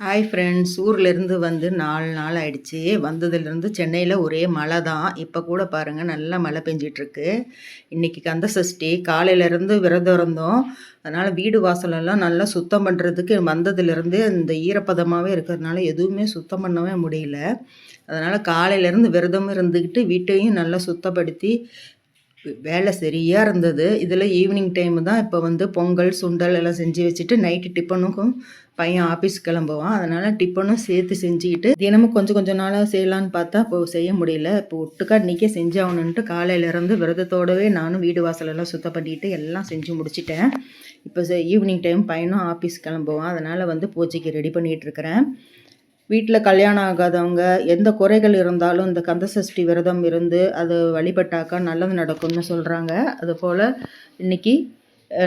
Hi friends ஊர்லேருந்து வந்து நாலு நாள் ஆயிடுச்சு. வந்ததுலேருந்து சென்னையில் ஒரே மழை தான் இப்போ கூட பாருங்கள் நல்லா மழை பெஞ்சிட்ருக்கு. இன்றைக்கி கந்த சஷ்டி. காலையிலேருந்து விரதம் இருந்தோம். அதனால் வீடு வாசலெல்லாம் நல்லா சுத்தம் பண்ணுறதுக்கு வந்ததுலேருந்து இந்த ஈரப்பதமாகவே இருக்கிறதுனால எதுவுமே சுத்தம் பண்ணவே முடியல. அதனால் காலையிலேருந்து விரதம் இருந்துக்கிட்டு வீட்டையும் நல்லா சுத்தப்படுத்தி வேலை சரியாக இருந்தது. இதில் ஈவினிங் டைமு தான் இப்போ வந்து பொங்கல் சுண்டல் எல்லாம் செஞ்சு வச்சுட்டு நைட்டு டிஃபனுக்கும் பையன் ஆஃபீஸ் கிளம்புவான். அதனால் டிஃபனும் சேர்த்து செஞ்சுக்கிட்டு தினமும் கொஞ்சம் கொஞ்சம் நாளாக செய்யலான்னு பார்த்தா இப்போ செய்ய முடியல. இப்போ ஒட்டுக்கா இன்றைக்கே செஞ்சாகணுன்ட்டு காலையிலேருந்து விரதத்தோடவே நானும் வீடு வாசலெல்லாம் சுத்தம் பண்ணிட்டு எல்லாம் செஞ்சு முடிச்சிட்டேன். இப்போ ஈவினிங் டைம் பையனும் ஆஃபீஸ் கிளம்புவான். அதனால் வந்து பூஜைக்கு ரெடி பண்ணிகிட்ருக்கிறேன் வீட்டில் கல்யாணம் ஆகாதவங்க எந்த குறைகள் இருந்தாலும் இந்த கந்தசஷ்டி விரதம் இருந்து அது வழிபட்டாக்கா நல்லது நடக்கும்னு சொல்கிறாங்க அதுபோல் இன்றைக்கி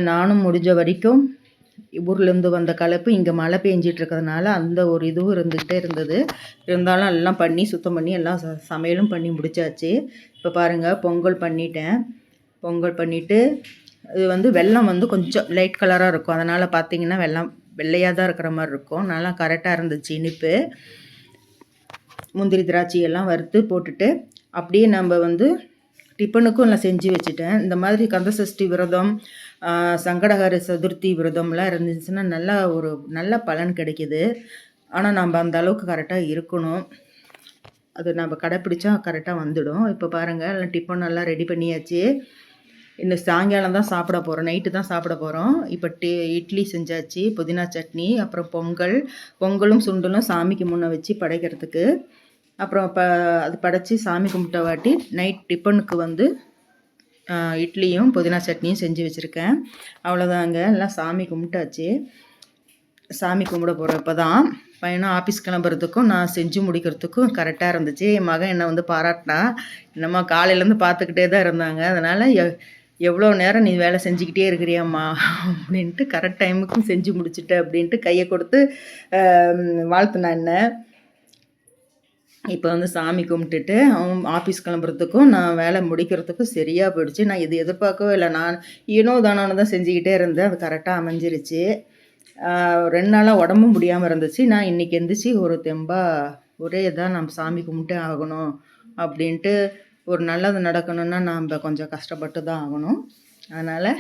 நானும் முடிஞ்ச வரைக்கும் ஊர்லேருந்து வந்த கலப்பு இங்கே மழை பெஞ்சிட்டு இருக்கிறதுனால அந்த ஒரு இதுவும் இருந்துக்கிட்டே இருந்தது. இருந்தாலும் எல்லாம் பண்ணி சுத்தம் பண்ணி எல்லாம் ச சமையலும் பண்ணி முடிச்சாச்சு. இப்போ பாருங்கள் பொங்கல் பண்ணிட்டேன். பொங்கல் பண்ணிவிட்டு இது வந்து வெள்ளம் வந்து கொஞ்சம் லைட் கலராக இருக்கும். அதனால் பார்த்தீங்கன்னா வெள்ளம் வெள்ளையாக தான் இருக்கிற மாதிரி இருக்கும். நல்லா கரெக்டாக இருந்துச்சு இனிப்பு. முந்திரி திராட்சையெல்லாம் வறுத்து போட்டுட்டு அப்படியே நம்ம வந்து டிஃபனுக்கும் நான் செஞ்சு வச்சுட்டேன். இந்த மாதிரி கந்தசஷ்டி விரதம் சங்கடகர சதுர்த்தி விரதம்லாம் இருந்துச்சுன்னா நல்லா ஒரு நல்ல பலன் கிடைக்கிது. ஆனால் நம்ம அந்த அளவுக்கு கரெக்டாக இருக்கணும். அது நம்ம கடைப்பிடிச்சா கரெக்டாக வந்துடும். இப்போ பாருங்கள் டிஃபன் எல்லாம் ரெடி பண்ணியாச்சு. இன்னும் சாயங்காலம் தான் சாப்பிட போகிறோம் நைட்டு தான் சாப்பிட போகிறோம் இப்போ டீ இட்லி செஞ்சாச்சு புதினா சட்னி அப்புறம் பொங்கல் பொங்கலும் சுண்டலும் சாமிக்கு முன்னே வச்சு படைக்கிறதுக்கு. அப்புறம் ப அது படைச்சி சாமி கும்பிட்ட வாட்டி நைட் டிஃபனுக்கு வந்து இட்லியும் புதினா சட்னியும் செஞ்சு வச்சுருக்கேன். அவ்வளோதாங்க எல்லாம் சாமி கும்பிட்டாச்சு. சாமி கும்பிட போகிறப்ப தான் பையனும் ஆஃபீஸ் கிளம்புறதுக்கும் நான் செஞ்சு முடிக்கிறதுக்கும் கரெக்டாக இருந்துச்சு. என் மகன் என்னை வந்து பாராட்டினா என்னம்மா காலையிலேருந்து பார்த்துக்கிட்டே தான் இருந்தாங்க. அதனால் எவ்வளோ நேரம் நீ வேலை செஞ்சுக்கிட்டே இருக்கிறியாம்மா அப்படின்ட்டு கரெக்ட் டைமுக்கும் செஞ்சு முடிச்சுட்ட அப்படின்ட்டு கையை கொடுத்து வாழ்த்துனா என்ன? இப்போ வந்து சாமி கும்பிட்டுட்டு அவன் ஆஃபீஸ் கிளம்புறதுக்கும் நான் வேலை முடிக்கிறதுக்கும் சரியாக போயிடுச்சு. நான் இது எதிர்பார்க்கவே இல்லை. நான் ஏனோ தானோன்னு தான் செஞ்சுக்கிட்டே இருந்தேன். அது கரெக்டாக அமைஞ்சிருச்சு. ரெண்டு நாளாக உடம்பும் முடியாமல் இருந்துச்சு. நான் இன்றைக்கி எந்திரிச்சு ஒரு தெம்பாக ஒரே இதாக நம்ம சாமி கும்பிட்டே ஆகணும் அப்படின்ட்டு ஒரு நல்லது நடக்கணும்னா நாம் கொஞ்சம் கஷ்டப்பட்டு தான் ஆகணும். அதனால்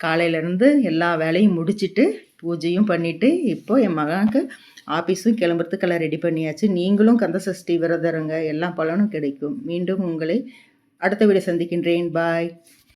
காலையிலேருந்து எல்லா வேலையும் முடிச்சுட்டு பூஜையும் பண்ணிவிட்டு இப்போது என் மகனுக்கு ஆஃபீஸும் கிளம்புறதுக்கெல்லாம் ரெடி பண்ணியாச்சு. நீங்களும் கந்த சஷ்டி விரதருங்க எல்லா பலனும் கிடைக்கும். மீண்டும் உங்களை அடுத்த வீடு சந்திக்கின்றேன். பாய்